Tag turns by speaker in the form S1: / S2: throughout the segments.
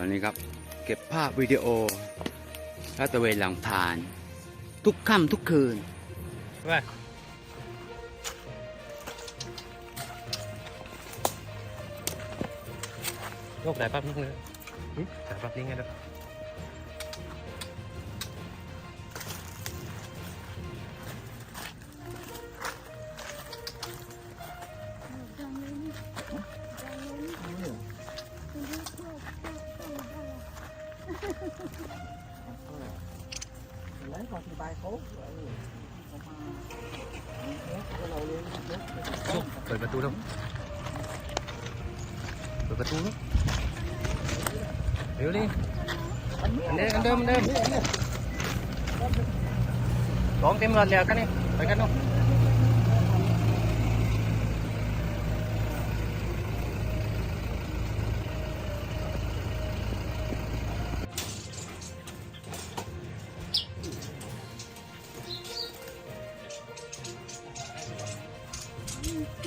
S1: ตอนนี้ครับ เก็บภาพวิดีโอลาดตระเวนหลังผ่าน ทุกค่ำทุกคืน
S2: ว่าโยกได้ปั๊บนิดนึงหึได้ปั๊บนี้ไงนะ
S3: bài cố เราเรียนยก
S2: เปิดประตูแล้วเปิดป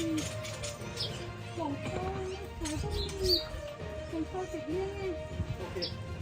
S2: ระตูแล้วเร็วดิอันเดิมอันเดิมอันเดิมสองเต็มรถแล้วกันนี่ไปกันเน
S4: ของพ่อนะคะต้องพ่อเสร็จเนี่ยไง
S5: ของ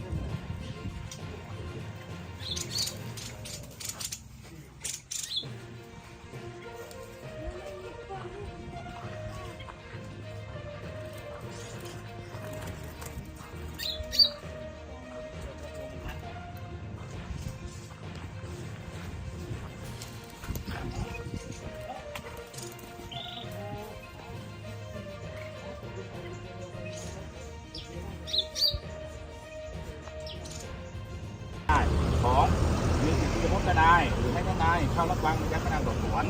S5: ทนายหรือให้ทนายเข้ารับฟังยักพนักงานสอบสวน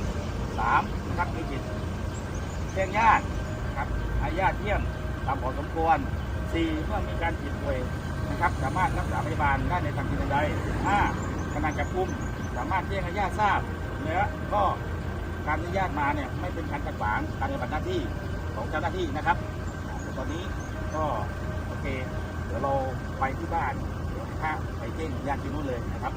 S5: สามนะครับมีจิตแจ้งญาติครับให้ญาติเยี่ยมตามพอสมควรสี่เมื่อมีการจิตป่วยนะครับสามารถรักษาพยาบาลได้ในทางที่ใดห้ากำลังจับกุมสามารถแจ้งให้ญาติทราบและก็การที่ญาตมาเนี่ยไม่เป็นการขัดขวางการปฏิบัติหน้าที่ของเจ้าหน้าที่นะครับตอนนี้ก็โอเคเดี๋ยวเราไปที่บ้านเดี๋ยวถ้าไปแจ้งญาติที่นู่นเลยนะครับ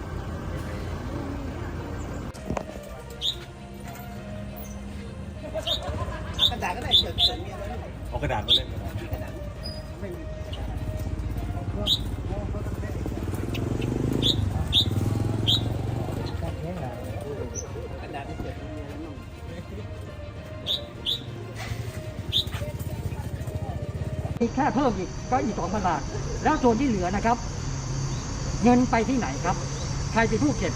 S3: มีแค่เพิ่มอีกก็อีกสองพันบาท แล้วส่วนที่เหลือนะครับ เงินไปที่ไหนครับ ใครเป็นผู้เก็บ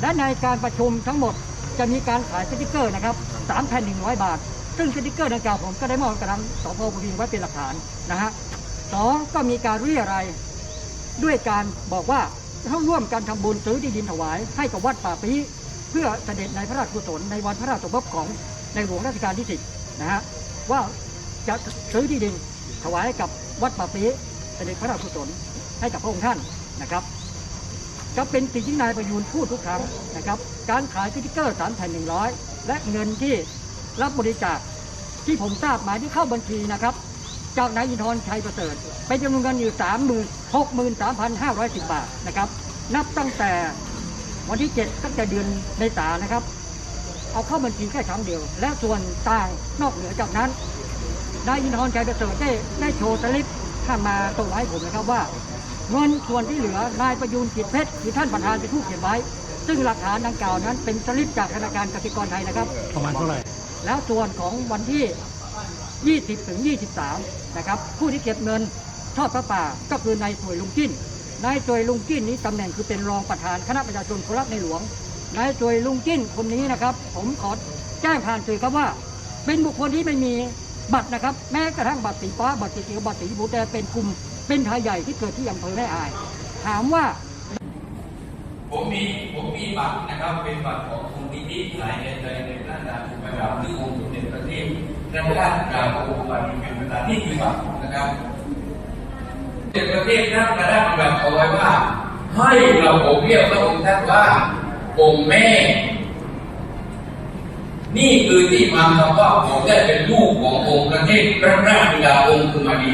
S3: และในการประชุมทั้งหมดจะมีการขายสติกเกอร์นะครับสามแผ่นหนึ่งร้อยบาท ซึ่งสติกเกอร์ดังกล่าวผมก็ได้มอบกับทางสพบุรีไว้เป็นหลักฐานนะฮะสองก็มีการเรียอะไรด้วยการบอกว่าเข้าร่วมกันทำบุญซื้อที่ดินถวายให้กับวัดป่าปีเพื่อเสด็จในพระราชกุศลในวันพระราชสมภพของในหลวงรัชกาลที่สิบนะฮะว่าจะซื้อที่ดิน ถวายให้กับวัดป่าปีเสด็จพระราชกุศลให้กับพระองค์ท่านนะครับจะเป็นสิ่งที่นายประยูนพูดทุกครั้งนะครับ การขายสติ๊กเกอร์สามแผ่นหนึ่งร้อยและเงินที่รับบริจาคที่ผมทราบหมายที่เข้าบัญชีนะครับ จากนายอินทร์ชัยประเสริฐเป็นจำนวนเงินอยู่สามหมื่นหกหมื่นสามพันห้าร้อยสิบบาทนะครับ นับตั้งแต่วันที่เจ็ดตั้งแต่เดือนเมษายนนะครับ เอาเข้าบัญชีแค่ครั้งเดียว และส่วนต่างนอกเหนือจากนั้น นายอินทร์ชัยประเสริฐได้ได้โชว์สลิปข้ามาส่งมาให้ผมนะครับว่าเงินส่วนที่เหลือนายประยูนจิตเพชรคือท่านประธานเป็นผู้เขียนไว้ ซึ่งหลักฐานดังกล่าวนั้นเป็นสลิปจากธนาคารกสิกรไทยนะครับ
S2: ประมาณเท่าไหร่
S3: แล้วส่วนของวันที่ 20 ถึง 23 นะครับ ผู้ที่เก็บเงินทอดพระป่าก็คือนายสวยลุงจิ้นนายสวยลุงจิ้นนี้ตำแหน่งคือเป็นรองประธานคณะประชาชนคนรักในหลวงนายสวยลุงจิ้นคนนี้นะครับ ผมขอแจ้งผ่านสื่อครับว่า เป็นบุคคลที่ไม่มี บัตรนะครับ แม้กระทั่งบัตรสีฟ้าบัตรสีเขียวบัตรสีชมพูแต่เป็นกลุ่มเป็นไทยใหญ่ที่เกิดที่อำเภอแม่อาย ถามว่า
S6: ผมมีผมมีบัตรนะครับเป็นบัตรของมูลนิธิสายเงินใจในพระนามประดับที่องค์สมเด็จพระเทพพระราชกาโองค์ปานิเป็นประธานนี่คือบัตรนะครับสมเด็จพระเทพท่านประราชบัตรเอาไว้ว่า ให้เราผมเรียกพระองค์ท่านว่าองค์แม่ นี่คือที่มาคำว่าผมได้เป็นลูกขององค์ประเทศพระราชบิดาองค์คุมาดี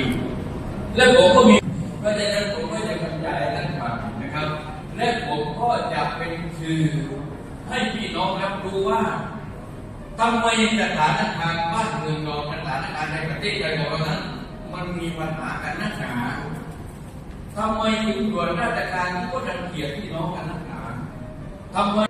S6: และผมก็มีเพราะฉะนั้นผมก็จะบรรยายให้ท่านฟังนะครับ และผมก็จะเป็นสื่อให้พี่น้องรับรู้ว่าทำไมสถานการณ์บ้านเมืองเราสถานการณ์ในประเทศไทยของเรานั้นมันมีปัญหากันนักหนาทำไมถึงส่วนราชการที่ก็รังเกียจพี่น้องกันนักหนาทำไม